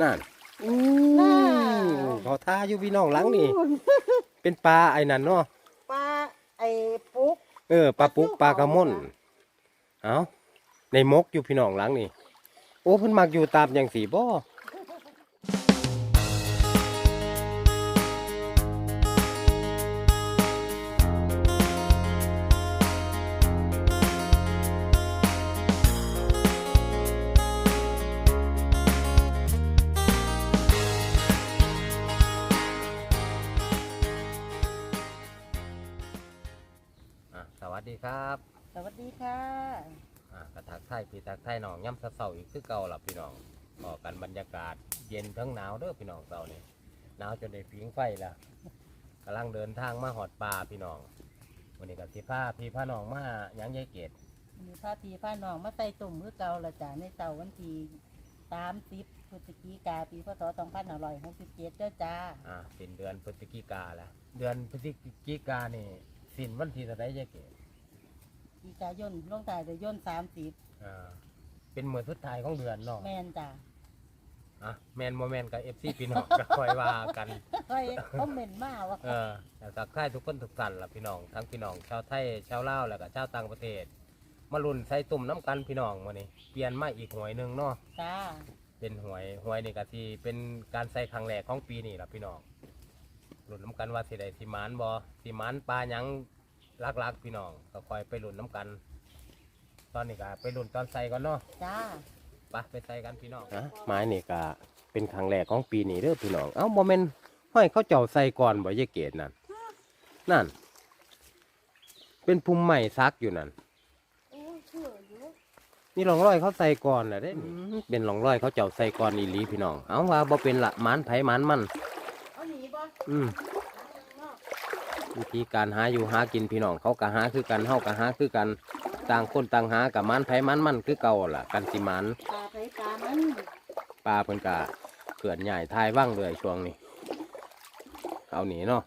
นั่นอู้น่าเขาท่าอยู่พี่น้องหลังนี่ เป็นปลาไอ้นั่นเนาะ ปลาไอ้ปุ๊ก เออปลาปุกปปลาลากระระมม่นนเอาในมกอยู่พี่น้องหลังนี่ โอ้เพิ่นมักอยู่ตามอย่างสีบ่ คือเก่าล่ะพี่น้องพอกันบรรยากาศ เย็นทั้งหนาวเด้อพี่น้องเสานี่หนาวจนได้ผิงไฟละกำลังเดินทางมาหอดป่าพี่น้องวันนี้กับพี่ผ้าพี่ผ้าน้องมาหยังยายเกตมีผ้าทีผ้าน้องมาใส่ตุ่มมือเก่าละจ้ะในเสาร์วันที่สามสิบพฤศจิกาปีพศสองพันห้าร้อยหกสิบเจ็ดเด้อจ้าอ่าสิ้นเดือนพฤศจิกาแล้วเดือนพฤศจิกานี่สิ้นวันที่เท่าไรยายเกตอีกายนลงตายเดือนย่นสามสิบอ่า เป็นเหมือนสุดท้ายของเดือนเนาะแมนจ้ะอะแมนโมแมนกับเอฟซีพี่น้องก็คอยว่ากันค่อยคอมเมนต์มาวะเออแต่สักทายทุกคนทุกสันล่ะพี่น้อง ทั้งพี่น้องชาวไทยชาวลาวแล้วก็ชาวต่างประเทศ มาลุ่นใส่ตุ่มน้ำกันพี่น้องมานี่เปลี่ยนมาอีกหวยหนึ่งเนาะจ้าเป็นหวยหวยนี่ก็ที่เป็นการใส่ครั้งแรกของปีนี่ล่ะพี่น้องลุ่นน้ำกันว่าสิได้สิหมานบอสิหมานปลาหยังลักๆพี่น้องก็คอยไปลุ่นน้ำกัน ตอนนี้ก็ไปลุ่นตอนใส่ก่อนเนาะจ้าไปไปใส่กันพี่น้องนะไม้นี่ก็เป็นครั้งแรกของปีนี้เด้อพี่น้อง เอ้าโมเมนห้อยเขาเจ้าใส่ก่อนบ่ยายเกตนั่นนั่น เป็นภูมิใหม่ซักอยู่นั่นโอ้ยเชื่ออยู่นี่หลองร้อยเขาใส่ก่อนแหละเด้นี่เป็นหลองร้อยเขาเจ้าใส่ก่อนอีหลีพี่น้อง เอาว่าบ่เป็นละหมานไผหมานมันเอาหนีบ่อืมวิธีการหาอยู่หากินพี่น้องเขาก็หาคือกันเฮาก็หาคือกัน ต่างคนต่างหากับมันไผมันมันคือเก่าล่ะ กันสิหมันปลาไปปลามันปลาเพิ่นกะเขื่อนใหญ่ทายว่างเลยช่วงนี้ เอาหนีเนาะ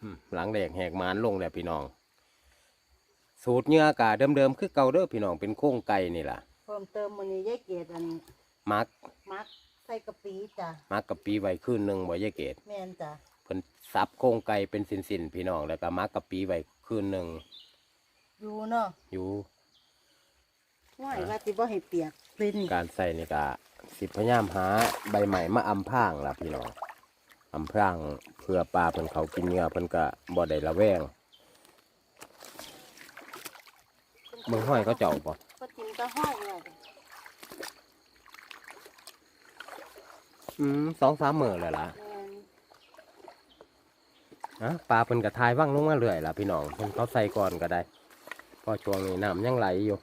อืมหลังแดกแหกหมานลงแล้วพี่น้อง สูตรเนื้อกะเดิมๆคือเก่าเด้อพี่น้องเป็นโค้งไก่นี่ล่ะเพิ่มเติมมันนี้ยายเกดอันมักมักใส่กะปิจ้ะมักกับปีไว้คืนหนึ่งบ่ยายเกตแมนจ้ะเพิ่นซับโค้งไก่เป็นสินๆพี่น้องแล้วก็มักกับปีไว้คืนหนึ่ง อยู่เนาะอยู่ว่าไอ้ว่าสิบ่ให้เปียกเป็นการใส่นี่ก็สิพยายามหาใบใหม่มาอำพรางล่ะพี่น้องอำพรางเพื่อปลาเพิ่นเขากินเนื้อเพิ่นก็บ่ได้ระแวงเมืองห้อยเขาเจ้าบ่ก็กินก็ห้อยเลยอืมสองสามมื้อแล้วล่ะแมนอะปลาเพิ่นก็ทายว่างลงมาเรื่อยล่ะพี่น้องเพิ่นเขาใส่ก่อนก็ได้เพอช่วงนี้น้ำยังไหลอยู่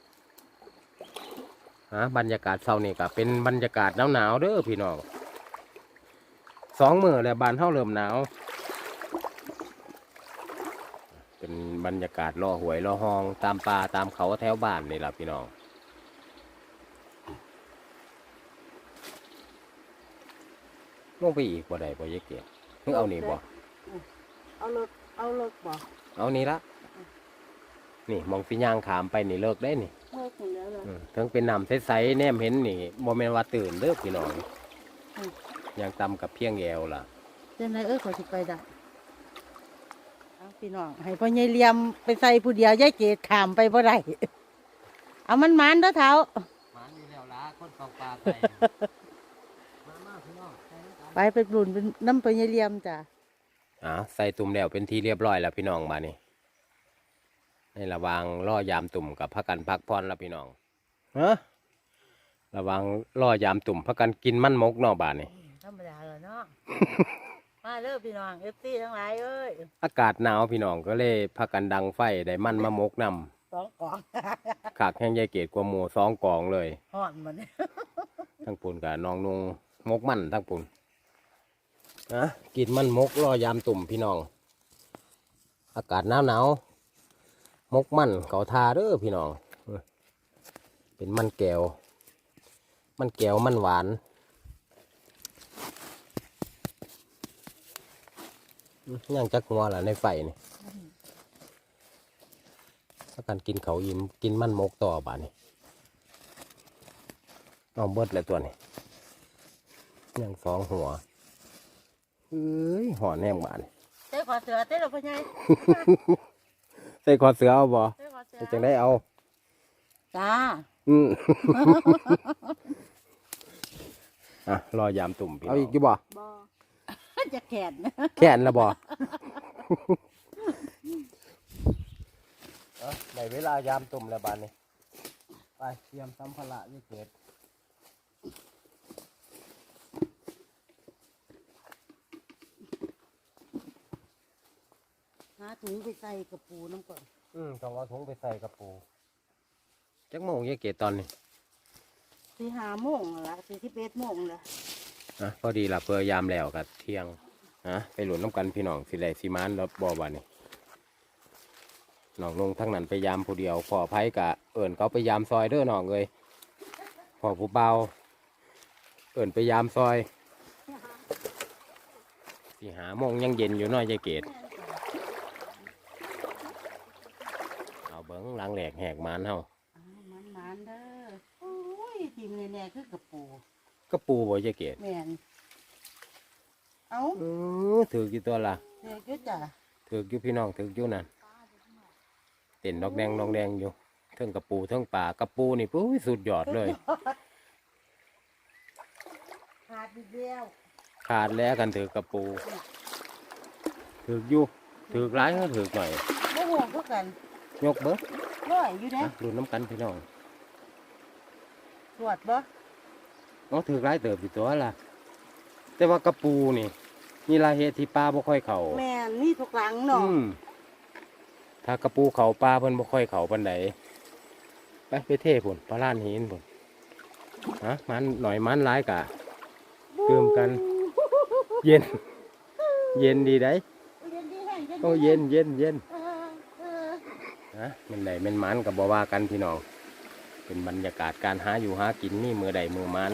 ฮะบรรยากาศเช้านี่ก็เป็นบรรยากาศหนาวๆเด้อพี่น้องสองมื้อแล้วบ้านเฮาเริ่มหนาว เป็นบรรยากาศรอหวยรอหอง ตามป่าตามเขาแถวบ้านนี่ล่ะพี่น้องลงไปอีกบ่ได้บ่ยายเกียรติเพิ่งเอานี่บ่เอาเลิกเอาเลิกบ่เอานี่ละ นี่มองสิย่างขามไปนี่เลิกได้นี่เลิกหมดแล้วเหรอ อืมถึงเป็นน้ำใสๆแนมเห็นนี่โมเมนว่าตื่นเด้อพี่น้องอืม ยังตำกับเพียงแอวล่ะ เจ้าไหนายเอ้ยขอสิไปได้เอาพี่น้องให้พ่อใหญ่เหลี่ยมไปใส่ผู้เดียวยายเกดขามไปบ่ได้เอามันมันเด้อเท้ามาอยู่แล้วล่ะคนเข้าป่าไป มามาพี่น้องไปไปปลุนเป็นน้ำพ่อใหญ่เหลี่ยมจ้ะ อ่าใส่ตุ่มแล้วเป็นที่เรียบร้อยแล้วพี่น้องมานี่ ในระหวางล่อยามตุ่มกับพักกันพักพรแล้วพี่น้องฮะระหวังล่อยามตุ่มพักกันกินมันมกเนอกบ้านนี่ธรรมดาเลยเนาะมาเด้อพี่น้องเอฟซีทั้งหลายเอ้ยอากาศหนาวพี่น้องก็เลยพักกันดังไฟได้มันมามกนำสองกล่องขากแห้งยายเกตกว่าหมูสองกองเลยห่อนมันทั้งปุ่นกับน้องนุงมกมันทั้งปุ่นนะกินมันมกรอยามตุ่มพี่น้อง อากาศหนาวหนาว มกมันเขาทาเด้อพี่น้อง เป็นมันแก้ว มันแก้วมันหวานย่างจักหัวล่ะในไฟนี่ถ้ากันกินเขาอิ่มกินมันมกต่อบานี่เอาเบิดเลยตัวนี้ยังสองหัวเอ้ยหอนแนมบานเต้ขอเสือเต้เราพ่อใหญ่ ใส่คอเสือเอาบ่เต้ขอเสือจะจังได้เอา จ้า อืมอะรอยามตุ่มพี่เอาอีกอยู่บ่บอ จะแขนแค่นละบ่ได้เวลายามตุ่มแล้วบานนี้ไปเตรียมสัมภาระยี่เกิด หาถุงไปใส่กระปูน้ำก่อนอืมต้องเอาถุงไปใส่กระปูจักโมงยี่เกตตอนนี้สี่ห้าโมงละสี่สิบเอ็ดโมงละอะพอดีละเพื่อยามแล้วกับเที่ยงฮะไปหลุนน้ำกันพี่น้องสิไรสิมานรถบ่บานนี่น้องลงทั้งนั้นไปยามผู้เดียวพอไผกะเอิ่นเขาไปยามซอยเด้อน้องเลยพอผู้เบาเอิ่นไปยามซอยสี่หาโมงยังเย็นอยู่เน้อยยายเกต เอาเบิ้งล้างแหลกแหกมานเฮาอ้าวมันมันๆเด้อโอ้ยทีมแน่ๆคือกระปูก็ปูบ่ยายเกตแม่นเอาอือถือกี่ตัวละเด็กก็จ้ะถืออยู่พี่น้องถืออยู่นั่นเต้นดอกแดงดอกแดงอยู่เทิงกระปูเทิงป่ากระปูนี่ปุ้ยสุดยอดเลย ขาดอีกแล้วขาดแล้วกันถือกระปูถืออยู่ถือร้ายก็ถือหน่อยไม่ห่วงก็กัน ยกเบิ้งร้อยอยู่นะนะดูน้ำกันพี่น้องตรวจบ่อ๋อถือร้ายเติบอยู่ตัวละแต่ว่ากระปูนี่นี่ลาเหตุที่ปลาบ่ค่อยเข่าแม่นนี่ทุกหลังเนาะอืมถ้ากระปูเข่าปลาเพิ่นบ่ค่อยเข่าปานใดไปไปเทพุ่นปลาล้านหินพุ่นฮะมันหน่อยมันร้ายกะเติมกัน เย็น เย็นดีได้เย็นดีแห้งโอ้เย็นเย็นเย็นเออเออ นะมันใดแมันมันกับบว่ากันพี่น้อง เป็นบรรยากาศการหาอยู่หากินนี่มือใดมือมัน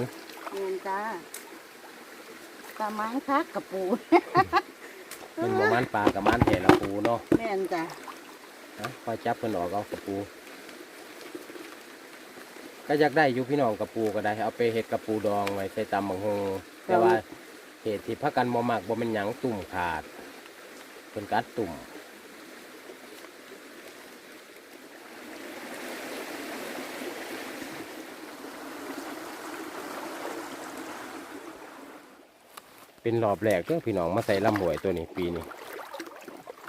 แม่นจ้าตามันคักกระปูเป็นมือมันปลากับมันเถละปูเนาะแม่นจ้ะนะพอจับเพิ่นออกเอากระปู ก็อยากได้อยู่พี่น้องกระปูก็ได้ เอาไปเห็ดกระปูดองไว้ใส่ตำบังฮงแต่ว่าเหตุที่พักกันบ่มักบ่เป็นหยังตุ่มขาดเป็นกัดตุ่ม เป็นรอบแรกเด้อพี่น้องมาใส่ลำหวยตัวนี้ปีนี้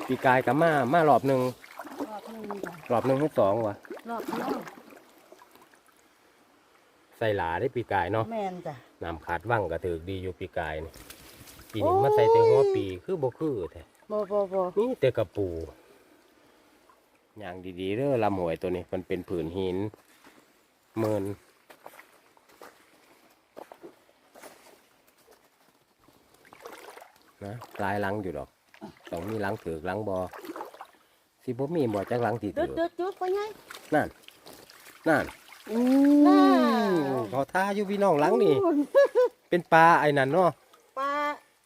ปีกายกับมามารอบหนึ่งรอบหนึงจ้ะรอบหนึ่งให้สองวะรอบเดียวใส่หลาได้ปีกายเนาะแม่นจ้ะ น้ำขาดว่างก็ถือดีอยู่ปีกายนี่ปีนี้โอ้มาใส่แต่หัวปีคือบ่คือแท้บ่บ่บ่นี่แต่กระปูอย่างดีๆเด้อลำหวยตัวนี้มันเป็นผืนหินเมิน นะลายหลังอยู่ดอกต้องมีหลังถือหลังบอสิบ่มีบ่จักหลังตีจุถืดอจุดจุดไปไงนั่นนั่นอู้น่าเขาท่าอยู่พี่น้องหลังนี่ เป็นปลาไอ้นั่นเนาะปลา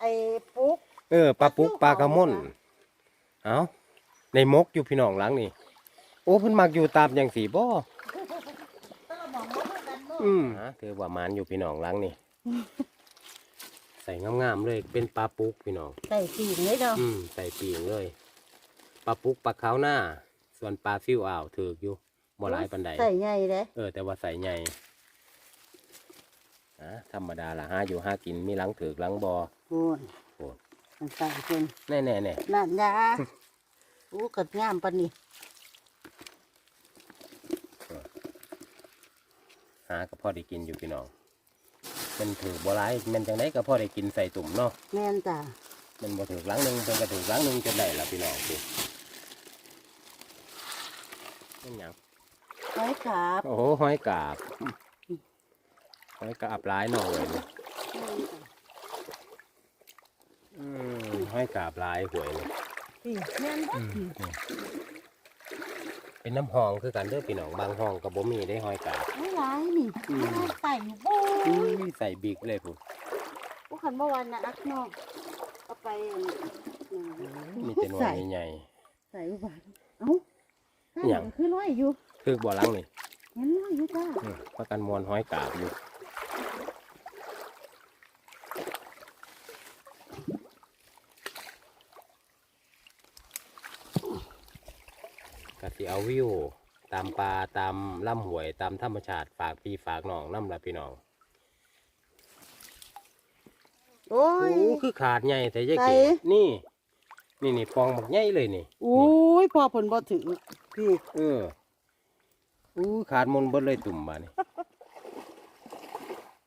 ไอ้ปุ๊กเออปลาปุ๊กปปลาลาซิ่วกระม่อนเขาเอาในมกอยู่พี่น้องหลังนี่โอ้เพิ่นมักอยู่ตามอย่างสีบ่ต้องมองว่ากันเนาะอืมฮะถือว่ามันอยู่พี่น้องหลังนี่ใส่งามๆเลยเป็นปลาปุ๊กพี่น้อง ใส่ปีกเลยเนาะอืมใส่ปีงเลยปลาปุ๊กปลาขาวหน้า ส่วนปลาฟิวอ่าวถือกอยู่บ่หลายปันใดใส่ใหญ่เลยเออ แต่ว่าใส่ใหญ่อะธรรมดาละห้าอยู่ห้ากินมีหลังถือกหลังบอโอ้ยโอ้ยมันใส่จนแน่แน่แน่นั่นยาอู้กัดงามปานนี้หาก็พอได้กินอยู่พี่น้อง มันถือบ่หลายมันจังไดก็พอได้กินใส่ตุ่มเนาะแม่นจ้ะมันบ่ถือหลังหนึ่งเพิ่นก็ถือหลังหนึ่งจนได้ละพี่น้องสินี่หยังไว้ครับโอ้โหหอยกาบหอยกาบหลายหน่อยเลยอืมหอยกาบหลายหวยเลยพี่แม่นบ่อืม เป็นน้ำหองคือกันเด้อพี่น้องบางห้องก็บ่มีได้หอยกาบไม่ร้ายนี่อืมใส่อยู่โอ้ยอุ้ยใส่บิ๊กเลยพุ่นผู้ขันเมื่อวานนะอักนอกเอาไปมีแต่หน่วยใหญ่ใส่อุบาทเอ้าอิหยังคือน้อยอยู่ๆคือบ่หลังนี่เห็นน้อยอยู่จ้าอืมประกันมวลหอยกาบอยู่ สิเอาวิว ตามป่าตามลำห้วย ตามธรรมชาติฝากพี่ฝากน้องน้ำละพี่น้องโอ้โอ้ย คือขาดใหญ่แต่ยายไหนเก๋นี่ นี่นี่ปองบักใหญ่เลยนี่อุ้ยพอผลบ่ถึงพี่เอออู้ขาดมนเบิดเลยตุ่มบานี่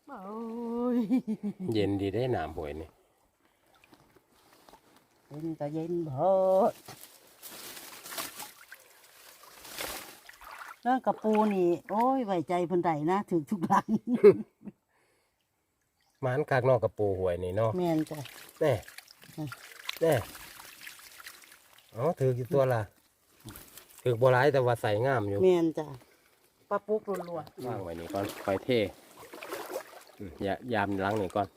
โอ้ยเย็นดีได้น้ำห้วยนี่เย็นก็เย็นเพิด เรื่องกระปูนี่ โอ้ยไว้ใจเพิ่นใดนะถึงทุกหลังหมันกากนอกกระปูห้วยนี่เนาะแม่นจ้ะ แน่อืม แน่อ๋อถือกี่ตัวละถือบัวร้ายแต่ว่าใส่งามอยู่ แม่นจ้ะปลาปุ๊กรัวว่างไว้นี่ก่อนคอยเทอืมอย่ายามหล้างนี่ก่อน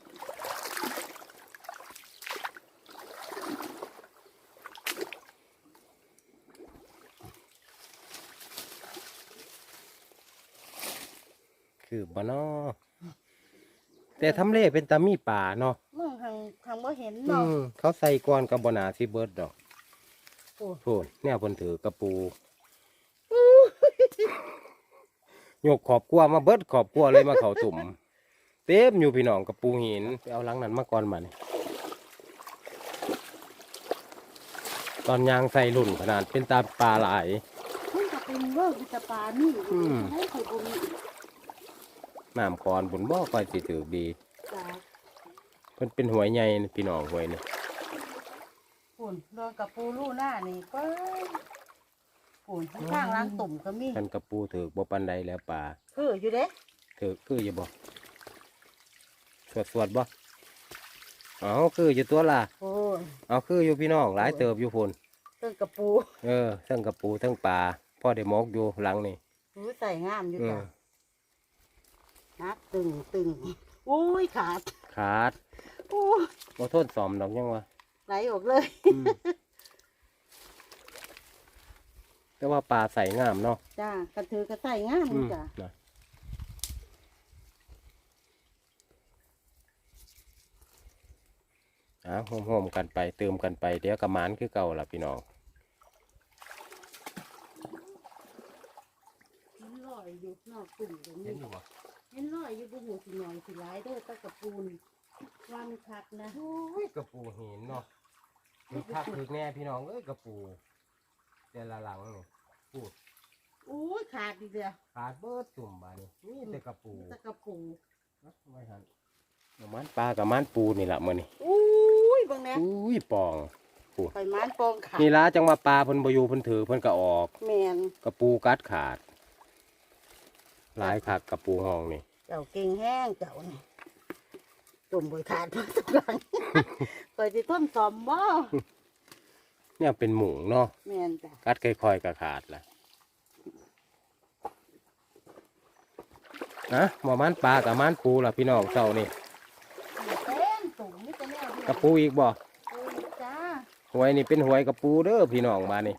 คือบ่เนอแต่ทำเลเป็นตามีป่าเนาะๆเมื่อทางทางบ่เห็นอืเนาะมเขาใส่ก่อนกับบนาสิเบิร์ดดอกโอ้พูดเนี่ยเพิ่นถือกระปูยกขอบกลัวมาเบิดขอบกลัวเลยมาเขาตุ่ม เต็มอยู่พี่น้องกระปูหินไปเอาหลังนั้นมาก่อนมานี่ตอนยางใส่รุ่นขนาดเป็นตาปลาหลาย มันก็เป็นเรื่องจะปลานี่อืม ให้ข่อยบ่มี น้ำคอนบุญบ่ค่อยสิถือดีจ้ะเพิ่นเป็นหวยใหญ่นี่พี่น้องหวยนี่ปุ่นโดนกระปูลู่หน้านี่ก็ปุ่นข้างๆล้างตุ่มก็มีคันกระปูถือบ่ปันใดแล้วปลาคืออยู่เด้ถือคืออยู่บ่สวดสวดๆบ่เอาคืออยู่ตัวล่ะโอ้ยเอาคืออยู่พี่น้องหลายเติบอยู่พุ่นเรื่องกระปูเออทั้งกระปูทั้งปลาพ่อได้หมกอยู่หลังนี่หูใส่งามอยู่อืจ้ะม นักตึงตึงอุ้ยขาดขาดโอ้ยบ่โทษสอมดอกยังวะไหลออกเลยอืมแต่ว่าปลาใส่งามเนาะจ้ากระถือกระใส่งามอือยู่มจ้ะนะอะโฮมๆกันไปเติมกันไป เดี๋ยวกระมานคือเก่าล่ะพี่น้องเห็นรอยอยู่นอกตุ่มก็มีเห็น รอยอยู่บนหูสิหน่อยสิหลายเด้อตะกระปูนวันคักนะโอ้ยกระปูหินเนาะคือคักคือแน่พี่น้องเอ้ยกระปูแต่ละหลังนี่พูดอุ้ยขาดอีกเดียวขาดเบิดตุ่มบานี่นี่แต่กระปูตะกระปูนะไม่หันเอามันปลากับมันปูนี่แหละมื้อนี้อุ้ยเบางแน่อุ้ยปองข่อยมานปองขาดนี่ละจังว่าปลาเพิ่นบ่อยู่เพิ่นถือเพิ่นก็ออกแมนกระปูกัดขาด หลายคักกระปูห้องนี่ เจ้าเก่งแห้งเจ้านี่ตุ่มบยขาดเพิ่นสักหลังข่อยสิต้นสอมบ่เนี่ยเป็นหมูเนาะแมนจ้ะกัดค่อยๆก็ขาดละนะหมอมันปลากับมันปูล่ะพี่น้องเจ้านี่เต้นตุ่มนี่จะแน่ดีกระปูอีกบ่โอ้ยจ้าหวยนี่เป็นหวยกระปูเด้อพี่น้องมานี่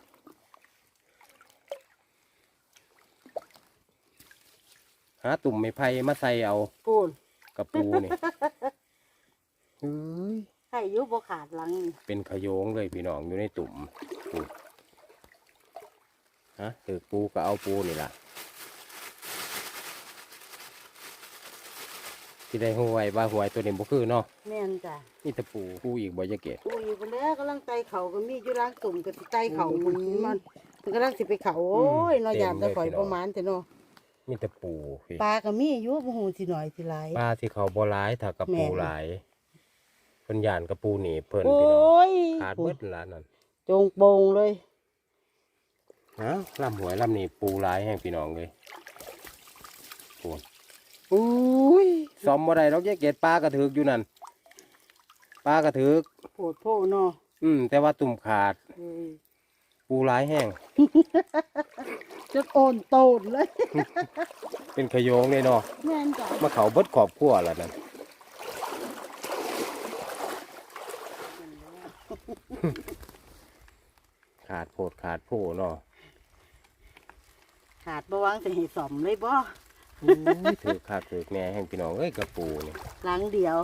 หาตุ่มไม้ไผ่มาใส่เอาปูนกระปูนี่เฮ้ยให้อยุบ่ขาดหลังนี่เป็นขโยงเลยพี่น้องอยู่ในตุ่มปูฮะถือปูก็เอาปูนี่ล่ะที่ได้หวยว่าหวยตัวนี้บ่คือเนาะแม่นจ้ะนี่ตะปูปูอีกบ่จะเกะอุ้ยไปแล้วกำลังไตเขาก็มีอยู่ล้างตุ่มก็สิไตเขามันมันมันกำลังสิไปเขาโอ้ยเนอยามจะข่อยประมาณแต่เนาะ มีตะปูพี่ปลาก็มีอยู่บ่ฮู้สิหน่อยสิหลาย ปลาที่เขาบ่ร้ายถ้ากระปูแม่น หลายเพิ่นย่านกระปูหนีเพิ่นโอ้พี่น้องยขาดเบิดละนั่นจงโปงเลยนะลำหวยลำนี้ปูหลายแห่งพี่น้องเลยปูนอุ้ยซ้อมบ่ได้ดอกยายเกดปลากระถึกอยู่นั่นปลากระถึกโพดโพเนาะอืมแต่ว่าตุ่มขาด เอ้ย ปูหลายแห้งจนโอนโตนเลยเป็นขโยงเลยเนาะแม่นจ้ะมาเขาเบิดขอบขั้วแล้วนั่นขาดโพดขาดโพเนาะขาดบ่วางสิให้สอมเลยบ่อุ้ยถือขาดถือแหน่แห่งพี่น้องเอ้ยกระปูนี่หลังเดียว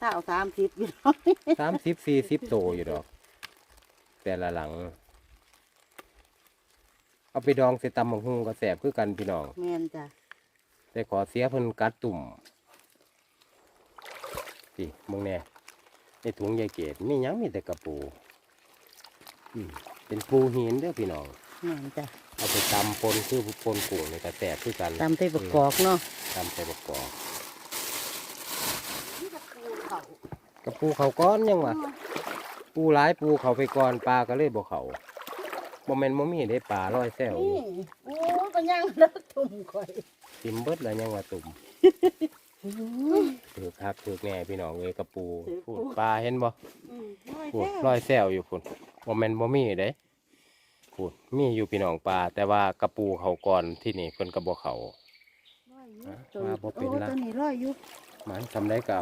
ถ้าเอา30อยู่เนาะสามสิบสี่สิบโตอยู่ดอก แต่ละหลัง เอาไปดองใส่ตำบักหุ่งก็แสบคือกันพี่น้องแม่นจ้ะแต่ขอเสียเพิ่นกัดตุ่มสิมึงแน่ในถุงยายเกดมีหยังมีแต่กระปูอืมเป็นปูหินเด้อพี่น้อง แม่นจ้ะเอาไปตำปนคือปนกุ้งนี่ก็แสบคือกันตำใส่ประกอบเนาะตำใส่ประกอบนี่กระปูเขากระปูเขาก้อนยังวะ ปูหลายปูเขาไปก่อนปลาก็เลยบ่เขาบ่แม่นบ่มีได้ปลาลอยแซวอยู่นี่โอ้ก็ยังเลิกตุ่มข่อยทิมเบิดแล้วยังว่าตุ่มถือคักถือแน่พี่น้องเอ้ยกระปูพูดปลาเห็นบ่อืมน้อยพูดแท้ลอยแซวอยู่พุ่นบ่แม่นบ่มีเด้พูดมีอยู่พี่น้องปลาแต่ว่ากระปูเขาก่อนที่นี่เพิ่นก็บ่เขา ร้อยอยู่อะตัวว่าบ่เป็นละโอ้ตัวนี้ร้อยอยู่หมันทำได้เก่า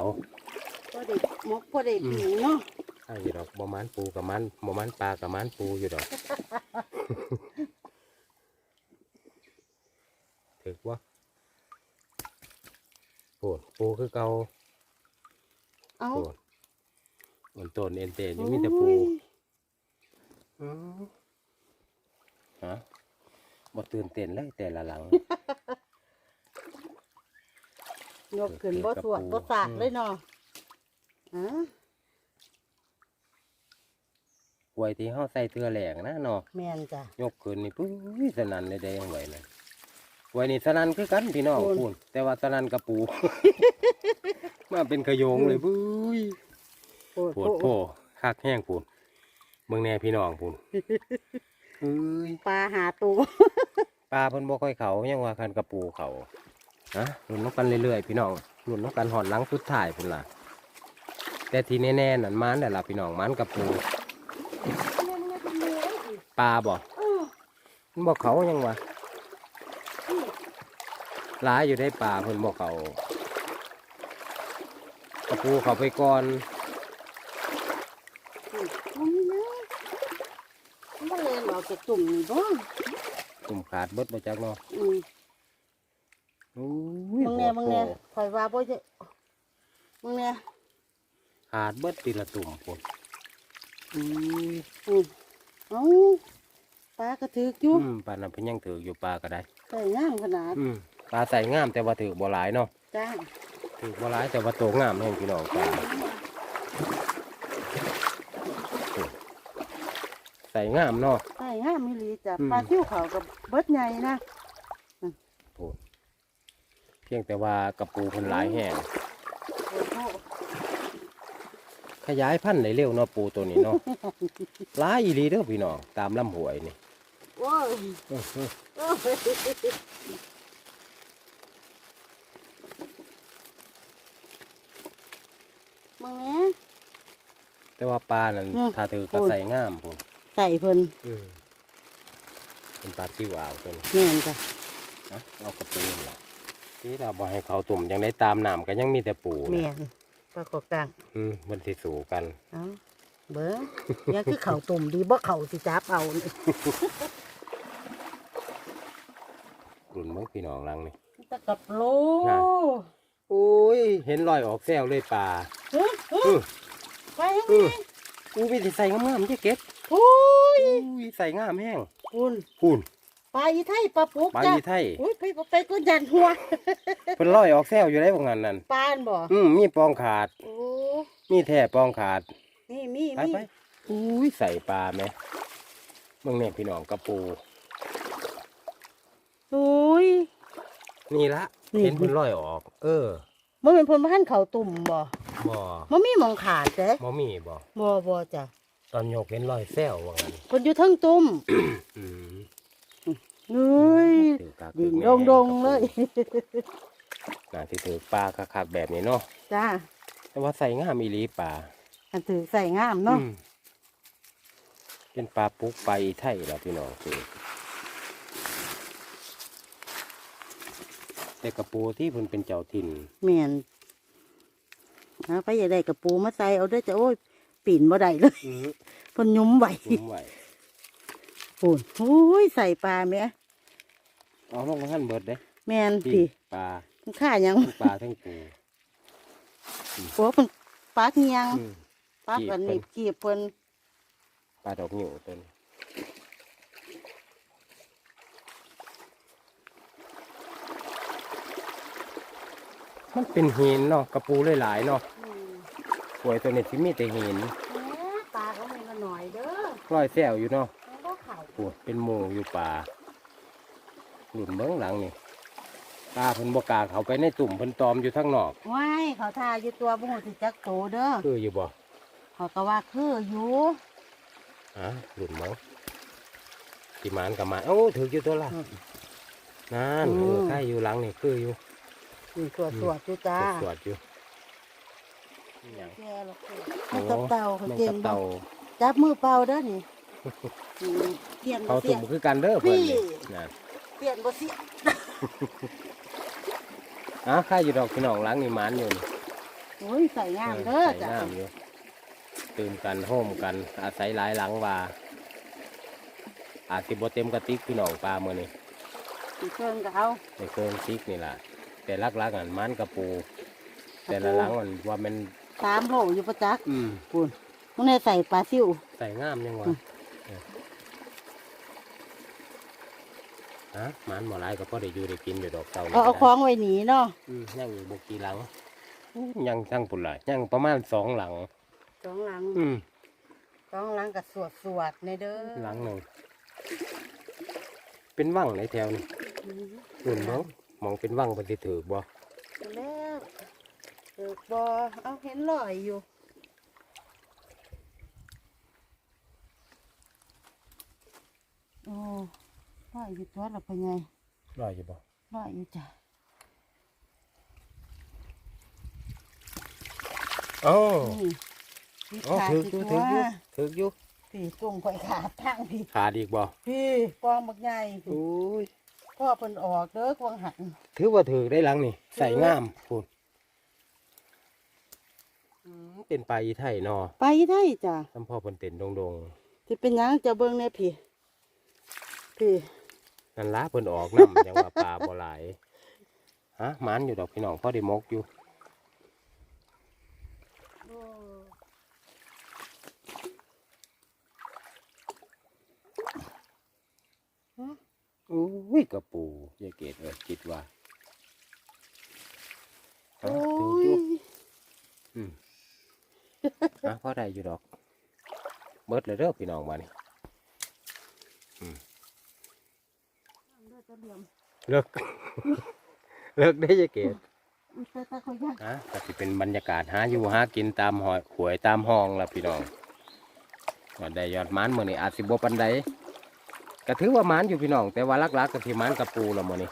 พอได้หมกพอได้ผิวเนาะใช่อยู่ดอกบ่มันปูกับมันบ่มันปลากับมันปูอยู่ดอกถึกว่าโอ้ปูคือเก่าเอาโอ้มันต้นเอ็นเตนยังมีแต่ปูโอ้ยอืมฮะบ่ตื่นเต้นเลยแต่ละหลังยกขึ้นบ่สวดบ่สากเลยเนาะอะ หวยที่เฮาใส่เทือแหลงนะเนาะแม่นจ้ะ ยกขึ้นนี่ปุ้ยสนั่นเลยได้ยังไหวนะหวยนี่สนั่นคือกันพี่น้องโอ้ยพูนแต่ว่าสนั่นกระปู มาเป็นขโยงเลยปุ้ยโอ้ยปวดโพคักแห้งพูนเมืองแน่พี่น้องพูนเอ้ย ปลาหาตัว ปลาเพิ่นบ่ค่อยเขายังว่าคันกระปูเขาฮะหลุนนกกันเรื่อยๆพี่น้องหลุนนกกันหอนหลังสุดท้ายพุ่นล่ะ แต่ที่แน่ๆนั่นมันนั่นล่ะพี่น้องมันกระปู ปลาบ่มันบ่เขายังวะหลายอยู่ได้ปลาเพิ่นบ่เขากระปูเขาไปก่อนมันเลยหลอกจะตุ่มนี่บ่ตุ่มขาดเบิดบ่จักเนาะอืมอุ้ยมึงเนี่ยมึงเนี่ยโอ้โหคอยว่าบ่จะมึงเนี่ยขาดเบิดตีละตุ่มพุ่นอุ้ยอืม เอ้าปลากระถึกอยู่อืมปลานั้นเพิ่นยังถืออยู่ปลาก็ได้ ใส่งามขนาดอืมปลาใส่งามแต่ว่าถือบ่หลายเนาะจ้าถือบ่หลายแต่ว่าโตงามแห่งพี่น้องปลาใส่งามเนาะ ใส่งามมิลีจ้ะอืม ปลาซิ่วเขาวกับเบิดใหญ่นะ เพียงแต่ว่ากระปูเพิ่นหลายแห่ง โอ้โห ขยายพันธุ์ได้เร็วเนาะปูตัวนี้เนาะ หลายอีหลีเด้อพี่น้องตามลำห้วยนี่ โอ้ยอื้อหือโอ้ยมึงเนี่ย แต่ว่าปลานั่นอืม ถ้าถือก็โอ้ยใส่งามพุ่นใส่เพิ่นอืมเป็นปลาซิวอ่าวตัวนี้แม่นจ้ะนะเอากระปูนี่ล่ะที่เราบ่ให้เขาตุ่มยังได้ตามน้ำก็ยังมีแต่ปูนะ แม่น ปลากกกลางอืมมันสิสู่กัน เอ้าเบิ้งยังคือเข่าตุ่มดีบ่เข่าสิจับเอานี่รุ่นเบิ่งพี่น้องลังนี่ตะกับโลน่ะโอ้ย เห็นรอยออกแซวเลยปลาเฮ้ยเฮ้ยอื้อไปยังอื้อไงอู้วิธีใส่งามๆที่เก็บโอ้ยอุ้ยใส่งามแห้งคุณพูนป ลาอีไทยปลาปุ๊กปลาจ้ะอีไทยอุ้ยไปไปก็ยันหัวเป็นรอยออกแซวอยู่ได้พวกนั้นนั่นปานบ่อืมมีปองขาด โอ้มีแท่ปองขาดนี่มีไปมีไปอุ้ยใส่ปลาไหมเมืองเนี่ยพี่น้องกระปูโอ้ย นี่ละนี่ เห็นเป็นรอยออก เออมันเป็นพลพันเข่าตุ่มบ่บ่มันมีหมองขาดเด้บ่มีบ่บ่บ่จ้ะตอนโยกเห็นรอยแซวว่างั้นคนอยู่เทั้งตุ่มอืม เฮ้ยถือกักดิ่งถือแม่ดงดงๆเลยน่าสิถือปลาคักๆแบบนี้เนาะจ้าแต่ว่าใส่งามอีหลีปลาอันถือใส่งามเนาะอืมเป็นปลาปุ๊กปลาอีไทยแล้วพี่น้องคือแต่กระปูที่เพิ่นเป็นเจ้าถิ่น แม่นเอาไปอย่าได้กระปูมาใส่เอาเด้อจ้ะโอ้ยปีนบ่ได้เลยอือเพิ่นยุ้มไว้คุ้มไว้ปูนโอ้ยใส่ปลาแม่ เอาลงมาท่านเบิดเด้แมนพี่ปลาค่าหยังงปลาทั้งปูโอ้เพิ่นปักหยังอืมปักอันนี้กีบเพิ่นปลาดอกหิวตัวนี้มันเป็นเห็นเนาะกระปูหลายๆเนาะป่วยตัวนี้ที่มีแต่เห็นปลาเขาไม่ก็หน่อยเด้อ ร้อยแซวอยู่เนาะเปวดเป็นหมูอยู่ป่า หลุนเบื้องหลังนี่ปลาเพิ่นบกล้าเขาไปในตุ่มเพิ่นตอมอยู่ทั้งนอก ว้ายเขาทาอยู่ตัวบ่ฮู้สิจักโตเด้อคืออยู่บ่เขาก็ว่าคืออยู่ฮะหลุนเบื้องสีมานกับมาโอ้ถืออยู่ตัวละนั่นเออใกล้อยู่หลังนี่คืออยู่นี่ตัวสวดอยู่จ้าสวดอยู่นี่หยังแกหรอกแม่กับเต่าเขาแม่งเก่งบบ่เตาจับมือเปล่าเด้อนี่อืมเปลี่ยนเขาสุ่มคือกันเด้อเพิ่นนี่พี่นะ เปลี่ยนบ่เสียอะใครอยู่ดอกพี่น้องหลังนี่หมานอยู่นี่โอ้ยใส่งามเด้อใส่จ้ะงามอยู่ตื่มกันโฮมกัน อาศัยหลายหลังว่า อาจสิบ่เต็มกระติกพี่น้องปลามื้อนี้มีเครื่องก็เอาในเครื่องติกนี่ล่ะ แต่ลักๆอันมันกระปู แต่ละหลังมันว่ามันสามโหลอยู่ประจักษ์อืมคุณมึงได้ใส่ปลาซิวใส่งามยังวะ อืม เออ ฮะมันหมอลายก็พอได้อยู่ได้กินอยู่ดอกเต่านี่เอาเอาก็คล้อได้งไว้หนีเนาะอืมยังอยู่บกี่หลังอู้ยังทั้งปุ่นหลายยังประมาณสองหลัง สองหลังอืมสองหลังกับสวดสวดในเด้อหลังหนึ่งเป็นว่างในแถวนี่อืมอุ่นเนาะมองเป็นว่างเป็นสิถือบ่แล้วเกิดบอเอาเห็นลอยอยู่โอ้ ลอยอยู่ตัวเราเป็นไงรอยอยู่บ่ลอยอยู่จ้ะโอ้นี่พี่โอ้ขาดถืออีกอยู่ตัถืวออยู่ถืออยู่พี่กุ้งข่อยขาดทั้งพี่ขาดอีกบ่พี่กองบักใหญ่พี่โอ้ยพ่อเพิ่นออกเด้อกวางหันถือว่าถือได้หลังนี่ ใส่งามพูดอืมเป็นปลาอีไทยเนอไปได้จ้ะ ทำพ่อเพิ่นเต้นดงดงที่เป็นหยังจะเบิ่งแน่พี่พี่ๆ นั่นละเพิ่นออกน้ำยังว่าปลาบ่หลายฮะหมันอยู่ดอกพี่น้องพ่อได้มกอยู่อุ้ยกระปูยายเกดเออคิดว่าโอ้ฮะถืออยู่ยอืมฮะพ่อได้อยู่ดอกเบิดเลยเด้อพี่น้องมานี่ เลิก เลิกได้ยายเกดแต่แต่เขาอยากฮะก็สิเป็นบรรยากาศหาอยู่หากินตามหอยหวยตามห้องละพี่น้องก็ได้ยอดหมันมื้อนี้อาจสิบ่ปานใดก็ถือว่าหมันอยู่พี่น้อง แต่ว่าลักๆก็สิหมันกับปูละมื้อนี้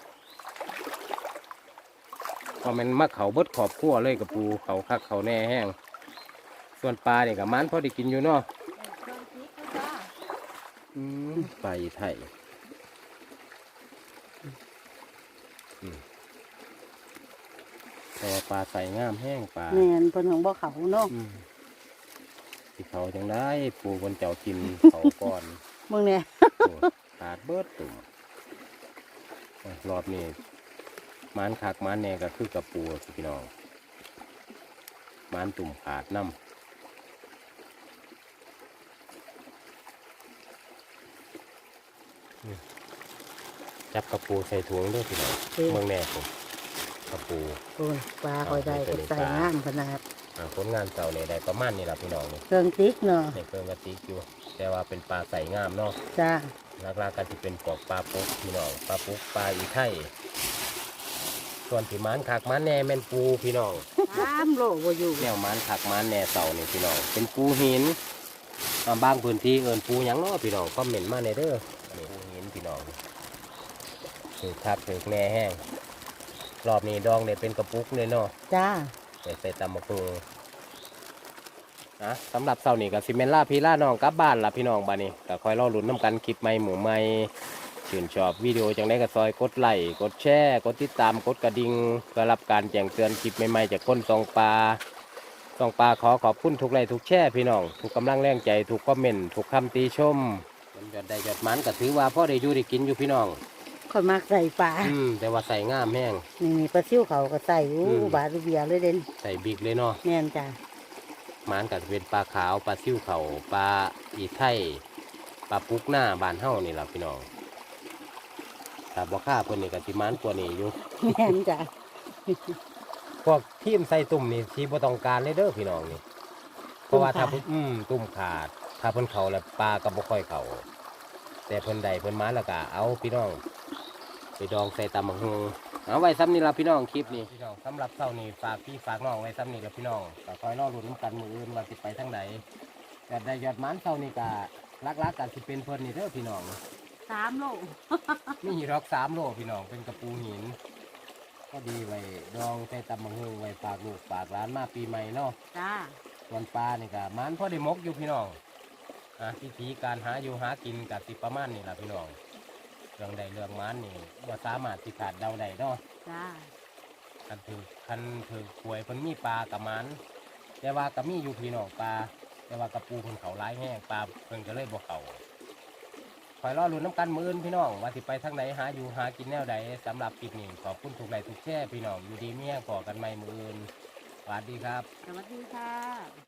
เพอมันมาเขาเบิดขอบครัวเลยกับปูเขาคักเขาแน่แห้ง ส่วนปลาเนี่ยกับมันพอได้กินอยู่เนาะเครื่องพริกนะจ้าอืมปลาอีไทยอืม แต่ว่าปลาใส่งามแห้งปลาแม่นเพิ่นของบ่เขาเนาะอืมที่เขาจังได้ปูคนเจ้ากินเขาก่อนเบิ่งแน่โอ้ขาดเบิดตุ่มโอ้ยรอบนี้มานคักมานแน่ก็คือกับปูสิพี่น้องมานตุ่มขาดน้ำอืม จับกระปูใส่ถุงด้วยพี่น้องเมืองแน่ผมกระปู โอ้ยปลาคอยได้ก็ใส่งามขนาดอ่าผลงานเก่าเนี่ยได้ประมาณนี้แหละพี่น้องนี่เครื่องพริกเนาะในเครื่องกระติกอยู่แต่ว่าเป็นปลาใส่งามเนาะจ้าหลักๆก็จะเป็นปอกปลาปุ๊กพี่น้องปลาปุ๊กปลาอีไทยส่วนที่มันคักมันแหน่แม่นปูพี่น้องสามโลบ่อยู่แนวมันคักมันแหน่เสานี่พี่น้องเป็นปูหินอ่าบางพื้นที่เอินปูหยังเนาะพี่น้องคอมเมนต์มาในเด้ออันนี้ปูหินพี่น้อง ถือคักถือแหน่แห้งรอบนี้ดองเนี่ยเป็นกระปุกเลยเนาะจ้าใส่ใส่ตำมะกรูดนะสำหรับเสาร์นี้กับซิเมนล่าพี่ล่าน้องกลับบ้านละพี่น้องบ้านนี้ก็คอยรอลุ้นน้ำกันคลิปใหม่หมูใหม่ชื่นชอบวิดีโอจังได้ก็ซอยกดไลค์กดแชร์กดติดตามกดกระดิ่งเพื่อรับการแจ้งเตือนคลิปใหม่ๆจากคนสองปลาสองปลาขอขอบคุณทุกไลค์ทุกแชร์พี่น้องทุกกำลังแรงใจทุกคอมเมนต์ทุกคำตีชมมันยอดได้ยอดมันก็ถือว่าพ่อได้อยู่ได้กินอยู่พี่น้อง คอยมักใส่ปลาอืมแต่ว่าใส่ง่ามแห้ง นี่ปลาซิวเขาก็ใส่อู้อืม บาดเบียเลยเด่นใส่บิ๊กเลยเนาะแม่นจ้าหมานก็จะเป็นปลาขาวปลาซิ่วเขาปลาอีไทยปลาปุกหน้าบานเฮ้านี่แหละพี่น้องถ้าบ่ค่าเพิ่นนี่ก็สิหมานกว่านี้อยู่แม่นจ้าคพวกทีมใส่ตุ่มนี่ที่บ่ต้องการเลยเด้อพี่น้องนี่ เพราะว่าถ้าเพิ่นอืมตุ่มขาด ถ้าเพิ่นเขาแล้วปลาก็บ่ค่อยเขาแต่เพิ่นใดเพิ่นมาแล้วก็เอาพี่น้อง ไปดองใส่ตำบักหุ่งเอาไว้ซ้ำนี่ละพี่น้องคลิปนี้พี่น้องสำหรับเช้านี้ฝากพี่ฝากน้องไว้ซ้ำนี่ละพี่น้องก็คอยรอรุ้นกันมืออื่นว่าสิไปทางไหนแต่ได้ยอดหมันเช้านี้ก็ลักๆกันสิเป็นเพิ่นนี่เด้อพี่น้องสามโลนี่รอกสามโลพี่น้องเป็นกระปูหิน ก็ดีไว้ดองใส่ตำบักหุ่งไว้ฝากลูกฝากร้านมาปีใหม่เนาะจ้าส่วนปลานี่ก็มันพอได้หมกอยู่พี่น้องอะวิธีการหาอยู่หากินกับสิประมาณนี่ล่ะพี่น้อง เรื่องใดเรื่องมันนี่ว่าสามารถสิขาดเดาได้เนาะจ้าคันถือคันถือหวยเพิ่นมีปลากับมันแต่ว่าก็มีอยู่พี่น้องปลาแต่ว่ากระปูเพิ่นเขาร้ายแห้งปลาเพิ่นก็เลยบ่เขาคอยรอลุ้นน้ำกันมืออื่นพี่น้องว่าสิไปทางไหนหาอยู่หากินแนวใดสำหรับคลิปนี้ขอบคุณทุกไลค์ทุกแช่พี่น้องอยู่ดีเมียก่อกันใหม่มืออื่นสวัสดีครับ สวัสดีค่ะ